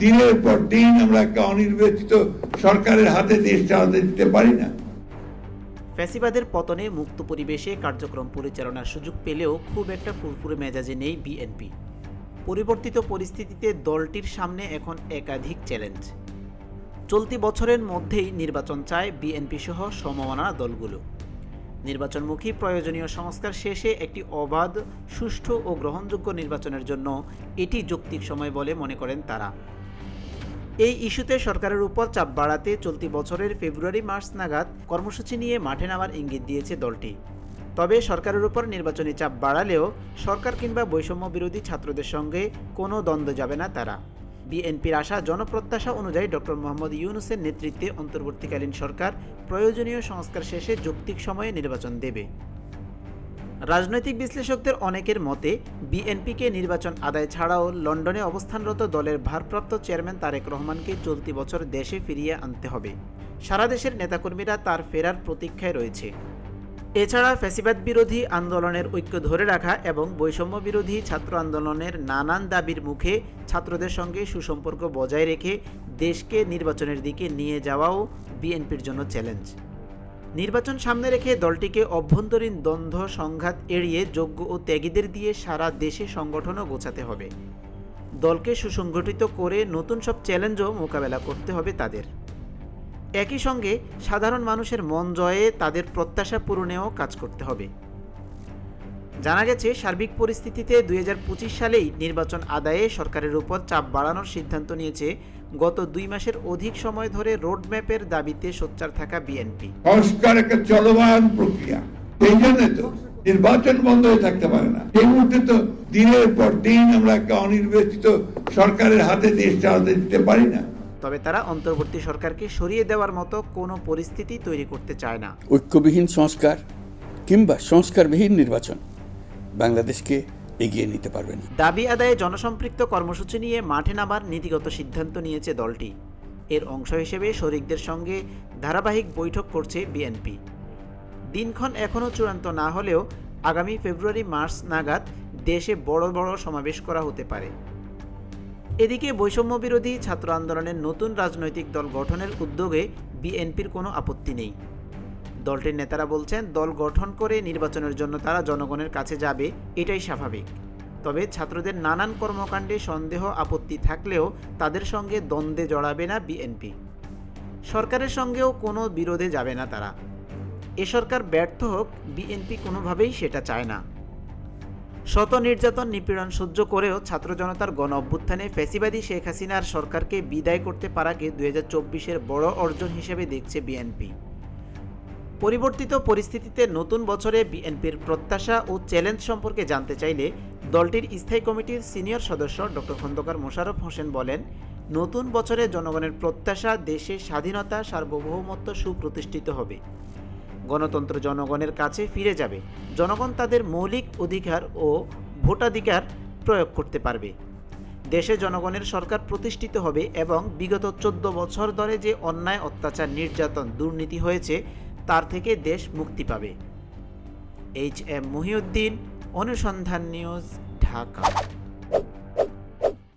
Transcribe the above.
দিনের পর দিন আমরা একটা অনির্বাচিত সরকারের হাতে দেশ চালাতে দিতে পারি না। ফ্যাসিবাদের পতনে মুক্ত পরিবেশে কার্যক্রম পরিচালনার সুযোগ পেলেও খুব একটা ফুরফুরে মেজাজে নেই বিএনপি। পরিবর্তিত পরিস্থিতিতে দলটির সামনে এখন একাধিক চ্যালেঞ্জ। চলতি বছরের মধ্যেই নির্বাচন চায় বিএনপি সহ সমমনা দলগুলো। নির্বাচনমুখী প্রয়োজনীয় সংস্কার শেষে একটি অবাধ, সুষ্ঠু ও গ্রহণযোগ্য নির্বাচনের জন্য এটি যৌক্তিক সময় বলে মনে করেন তারা। এই ইস্যুতে সরকারের উপর চাপ বাড়াতে চলতি বছরের ফেব্রুয়ারি মার্চ নাগাদ কর্মসূচি নিয়ে মাঠে নামার ইঙ্গিত দিয়েছে দলটি। তবে সরকারের উপর নির্বাচনী চাপ বাড়ালেও সরকার কিংবা বৈষম্য বিরোধী ছাত্রদের সঙ্গে কোনো দ্বন্দ্ব যাবে না তারা। বিএনপির আশা, জনপ্রত্যাশা অনুযায়ী ডক্টর মোহাম্মদ ইউনুসের নেতৃত্বে অন্তর্বর্তীকালীন সরকার প্রয়োজনীয় সংস্কার শেষে যৌক্তিক সময়ে নির্বাচন দেবে। রাজনৈতিক বিশ্লেষকদের অনেকের মতে, বিএনপিকে নির্বাচন আদায় ছাড়াও লন্ডনে অবস্থানরত দলের ভারপ্রাপ্ত চেয়ারম্যান তারেক রহমানকে চলতি বছর দেশে ফিরিয়ে আনতে হবে। সারা দেশের নেতাকর্মীরা তার ফেরার প্রতীক্ষায় রয়েছে। এছাড়া ফ্যাসিবাদ বিরোধী আন্দোলনের ঐক্য ধরে রাখা এবং বৈষম্য বিরোধী ছাত্র আন্দোলনের নানান দাবির মুখে ছাত্রদের সঙ্গে সুসম্পর্ক বজায় রেখে দেশকে নির্বাচনের দিকে নিয়ে যাওয়াও বিএনপির জন্য চ্যালেঞ্জ। নির্বাচন সামনে রেখে দলটিকে অভ্যন্তরীণ দ্বন্দ্ব, সংঘাত এড়িয়ে যোগ্য ও ত্যাগীদের দিয়ে সারা দেশে সংগঠনও গোছাতে হবে। দলকে সুসংগঠিত করে নতুন সব চ্যালেঞ্জও মোকাবেলা করতে হবে তাদের। একই সঙ্গে সাধারণ মানুষের মন জয়ে তাদের প্রত্যাশা পূরণেও কাজ করতে হবে। জানা গেছে সার্বিক পরিস্থিতিতে দুই হাজার পঁচিশ সালেই নির্বাচন আদায়ে সরকারের উপর চাপ বাড়ানোর সিদ্ধান্ত নিয়েছে। গত দুই মাসের অধিক সময় ধরে রোডম্যাপের দাবিতে সোচ্চার থাকা বিএনপি। সংস্কার একটা চলমান প্রক্রিয়া। এই জন্য তো নির্বাচন বন্ধ হয়ে থাকতে পারে না। এই মুহূর্তে তো দিনের পর দিন আমরা একটা অনির্বাচিত সরকারের হাতে দেশ চালাতে দিতে পারি না। তবে তারা অন্তর্বর্তী সরকারকে সরিয়ে দেওয়ার মতো কোনো পরিস্থিতি তৈরি করতে চায় না। ঐক্যবিহীন সংস্কার কিংবা সংস্কারবিহীন নির্বাচন। বাংলাদেশকে এগিয়ে নিতে পারবে না দাবি আদায়ে জনসম্পৃক্ত কর্মসূচি নিয়ে মাঠে নামার নীতিগত সিদ্ধান্ত নিয়েছে দলটি। এর অংশ হিসেবে শরিকদের সঙ্গে ধারাবাহিক বৈঠক করছে বিএনপি। দিনক্ষণ এখনও চূড়ান্ত না হলেও আগামী ফেব্রুয়ারি, মার্চ নাগাদ দেশে বড় বড় সমাবেশ করা হতে পারে। এদিকে বৈষম্য বিরোধী ছাত্র আন্দোলনের নতুন রাজনৈতিক দল গঠনের উদ্যোগে বিএনপির কোনো আপত্তি নেই। দলটির নেতারা বলছেন, দল গঠন করে নির্বাচনের জন্য তারা জনগণের কাছে যাবে, এটাই স্বাভাবিক। তবে ছাত্রদের নানান কর্মকাণ্ডে সন্দেহ, আপত্তি থাকলেও তাদের সঙ্গে দ্বন্দ্বে জড়াবে না বিএনপি। সরকারের সঙ্গেও কোনো বিরোধে যাবে না তারা। এ সরকার ব্যর্থ হোক, বিএনপি কোনোভাবেই সেটা চায় না। শত নির্যাতন, নিপীড়ন সহ্য করেও ছাত্র জনতার গণ অভ্যুত্থানে ফ্যাসিবাদী শেখ হাসিনার সরকারকে বিদায় করতে পারাকে দু হাজার বড় অর্জন হিসেবে দেখছে বিএনপি। পরিবর্তিত পরিস্থিতিতে নতুন বছরে বিএনপির প্রত্যাশা ও চ্যালেঞ্জ সম্পর্কে জানতে চাইলে দলটির স্থায়ী কমিটির সিনিয়র সদস্য ডক্টর খন্দকার মোশাররফ হোসেন বলেন, নতুন বছরে জনগণের প্রত্যাশা দেশে স্বাধীনতা, সার্বভৌমত্ব সুপ্রতিষ্ঠিত হবে। গণতন্ত্র জনগণের কাছে ফিরে যাবে। জনগণ তাদের মৌলিক অধিকার ও ভোটাধিকার প্রয়োগ করতে পারবে। দেশে জনগণের সরকার প্রতিষ্ঠিত হবে এবং বিগত চোদ্দ বছর ধরে যে অন্যায়, অত্যাচার, নির্যাতন, দুর্নীতি হয়েছে তার থেকে দেশ মুক্তি পাবে। এইচ এম মহিউদ্দিন অনুসন্ধান নিউজ ঢাকা।